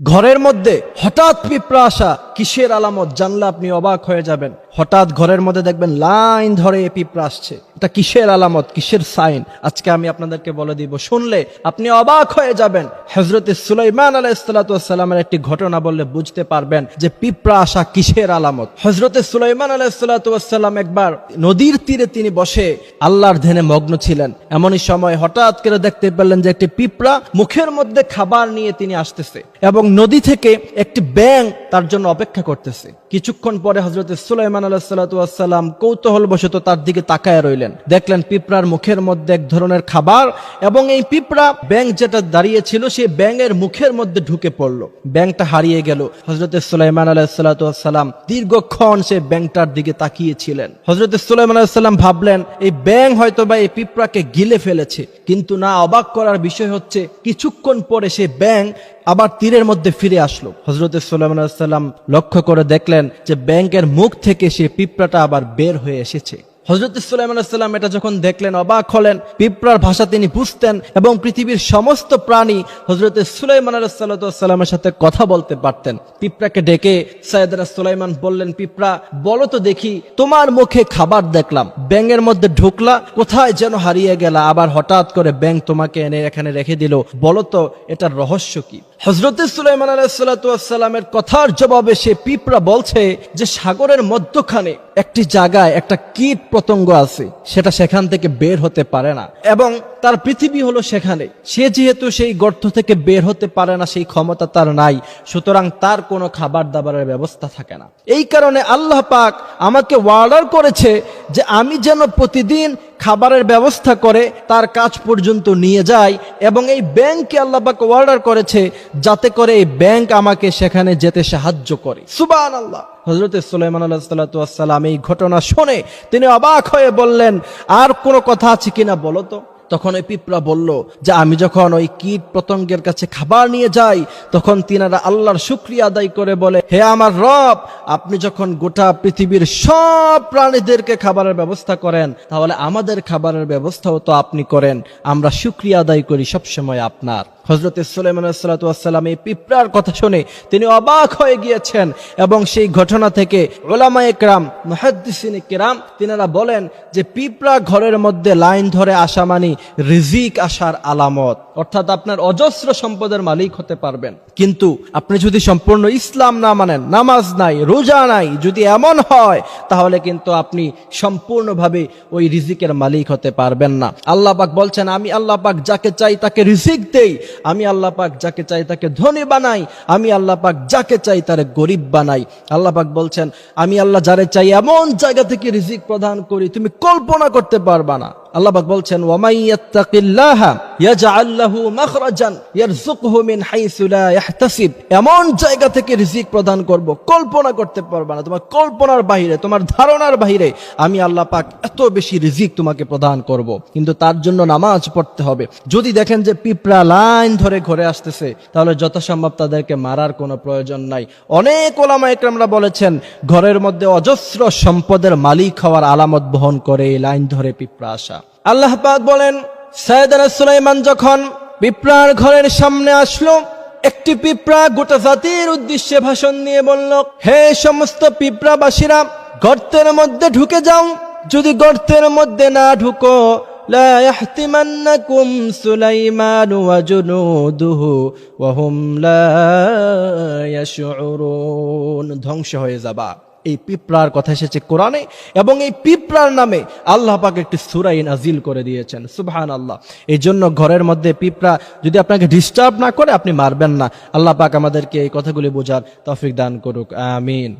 ঘরের মধ্যে হঠাৎ পিঁপড়া আসা কিসের আলামত জানলে আপনি অবাক হয়ে যাবেন। হঠাৎ ঘরের মধ্যে দেখবেন লাইন ধরে এ পিঁপড়া আসছে। এটা কিসের আলামত, কিসের সাইন? আজকে আমি আপনাদেরকে বলে দিব, শুনলে আপনি অবাক হয়ে যাবেন। হজরত সুলাইমান আলাইসালামের একটি ঘটনা বললে বুঝতে পারবেন যে পিঁপড়া আসা কিসের আলামত। হজরত সুলাইমান আলাইসালাম একবার নদীর তীরে তিনি বসে আল্লাহর ধ্যানে মগ্ন ছিলেন। এমনই সময় হঠাৎ করে দেখতে পেলেন যে একটি পিঁপড়া মুখের মধ্যে খাবার নিয়ে তিনি আসতেছে এবং নদী থেকে একটি ব্যাং তার জন্য অপেক্ষা করতেছে। কিছুক্ষণ পরে হজরত সুলাইমান আলাহাম কৌতূহল বশত তার দিকে তাকায় রইলেন। দেখলেন পিঁপড়ার মুখের মধ্যে এক ধরনের খাবার এবং এই পিঁপড়া ব্যাং যেটা দাঁড়িয়ে ছিল, সেই ব্যাঙের মুখের মধ্যে ঢুকে পড়ল। ব্যাংটা হারিয়ে গেল। হজরত সুলাইমান আলাহিসাল্লাম দীর্ঘক্ষণ সে ব্যাংটার দিকে তাকিয়েছিলেন। হজরত সুলাইমান আলাহিসাল্লাম ভাবলেন, এই ব্যাং হয়তো বা এই পিঁপড়াকে গিলে ফেলেছে। কিন্তু না, অবাক করার বিষয় হচ্ছে, কিছুক্ষণ পরে সে ব্যাং আবার তীরের মধ্যে ফিরে আসলো। হজরত সাল্লাম লক্ষ্য করে দেখলেন যে ব্যাংকের মুখ থেকে সে পিঁপড়াটা আবার বের হয়ে এসেছে। হজরত সুলাইমান সাল্লাম এটা যখন দেখলেন, অবাক হলেন, পিঁপড়ার ভাষা তিনি বুঝতেন এবং পৃথিবীর সমস্ত প্রাণী হজরত সুলাইমান সাল্লামের সাথে কথা বলতে পারতেন। পিঁপড়াকে ডেকে সৈয়দরা সুলাইমান বললেন, পিঁপড়া, বলো তো দেখি, তোমার মুখে খাবার দেখলাম, ব্যাঙের মধ্যে ঢুকলা, কোথায় যেন হারিয়ে গেলা, আবার হঠাৎ করে ব্যাং তোমাকে এনে এখানে রেখে দিল, বলো তো এটার রহস্য কি? হজরত সুলাইমান আলাইসাল্লামের কথার জবাবে সে পিঁপড়া বলছে যে, সাগরের মধ্যখানে একটি জায়গায় একটা কীট পতঙ্গ আছে, সেটা সেখান থেকে বের হতে পারে না। এবং তার পৃথিবী হলো সেখানে। সে যেহেতু সেই গর্ত থেকে বের হতে পারে না, সেই ক্ষমতা তার নাই, সুতরাং তার কোনো খাবার দাবারের ব্যবস্থা থাকে না। এই কারণে আল্লাহ পাক আমাকে ওয়ার্ডার করেছে যে আমি যেন প্রতিদিন খাবারের ব্যবস্থা করে, তার কাজ পর্যন্ত নিয়ে যায় এবং এই ব্যাংককে আল্লাহ পাক অর্ডার করেছে যাতে করে এই ব্যাংক আমাকে সেখানে যেতে সাহায্য করে। সুবান আল্লাহ হজরত সুলাইমান আল্লাহাম এই ঘটনা শুনে তিনি অবাক হয়ে বললেন, আর কোনো কথা আছে কিনা বলো তো? তখন ওই পিঁপড়া বলল, যে আমি যখন ওই কীট পতঙ্গের কাছে খাবার নিয়ে যাই, তখন তিনারা আল্লাহর শুক্রিয়া আদায় করে বলে, হে আমার রব, আপনি যখন গোটা পৃথিবীর সব প্রাণীদেরকে খাবারের ব্যবস্থা করেন, তাহলে আমাদের খাবারের ব্যবস্থাও তো আপনি করেন। আমরা শুক্রিয়া আদায় করি সবসময় আপনার। হজরত সুলাইমান সাল্লাম এই পিঁপড়ার কথা শুনে তিনি অবাক হয়ে গিয়েছেন এবং সেই ঘটনা থেকে ওলামা একরাম, মহাদ্দিসিন কেরাম তিনারা বলেন যে পিঁপড়া ঘরের মধ্যে লাইন ধরে আসা মানে রিজিক আসার আলামত। অর্থাৎ আপনার অজস্র সম্পদের মালিক হতে পারবেন। কিন্তু আপনি যদি সম্পূর্ণ ইসলাম না মানেন, নামাজ নাই, রোজা নাই, যদি এমন হয়, তাহলে কিন্তু আপনি সম্পূর্ণভাবে ওই রিজিকের মালিক হতে পারবেন না। আল্লাহ পাক বলছেন, আমি আল্লাহ পাক যাকে চাই তাকে রিজিক দেই। আমি আল্লাহ পাক যাকে চাই তাকে ধনী বানাই, আমি আল্লাহ পাক যাকে চাই তার গরিব বানাই। আল্লাহ পাক বলছেন, আমি আল্লাহ যারে চাই এমন জায়গা থেকে রিজিক প্রদান করি, তুমি কল্পনা করতে পারবা না। আল্লাহ পাক বলছেন মিন এমন জায়গা থেকে রিজিক প্রদান করব, কল্পনা করতে পারবা না। তোমার কল্পনার বাইরে তোমার ধারণার বাইরে আমি আল্লাহ পাক এত বেশি রিজিক তোমাকে প্রদান করব। কিন্তু তার জন্য নামাজ পড়তে হবে। যদি দেখেন যে পিঁপড়া লাইন ধরে ঘরে আসতেছে, তাহলে যথাসম্ভব তাদেরকে মারার কোনো প্রয়োজন নাই। অনেক ওলামা একরামরা বলেছেন, ঘরের মধ্যে অজস্র সম্পদের মালিক হওয়ার আলামত বহন করে লাইন ধরে পিঁপড়া আসা। আল্লাহ পাক বলেন সায়দানা সুলাইমান যখন পিঁপড়ার ঘরের সামনে আসলো, একটি পিঁপড়া গোটা জাতির উদ্দেশ্যে ভাষণ নিয়ে বলল, হে সমস্ত পিঁপড়াবাসীরা, গর্তের মধ্যে ঢুকে যাও। যদি গর্তের মধ্যে না ঢুকো ধ্বংস হয়ে যাবা। এই পিঁপড়ার কথা এসেছে কোরআনে এবং এই পিঁপড়ার নামে আল্লাহ পাক একটি সুরাই নাজিল করে দিয়েছেন। সুবহান আল্লাহ এই জন্য ঘরের মধ্যে পিঁপড়া যদি আপনাকে ডিস্টার্ব না করে, আপনি মারবেন না। আল্লাহ পাক আমাদেরকে এই কথাগুলি বোঝার তফিক দান করুক। আমিন।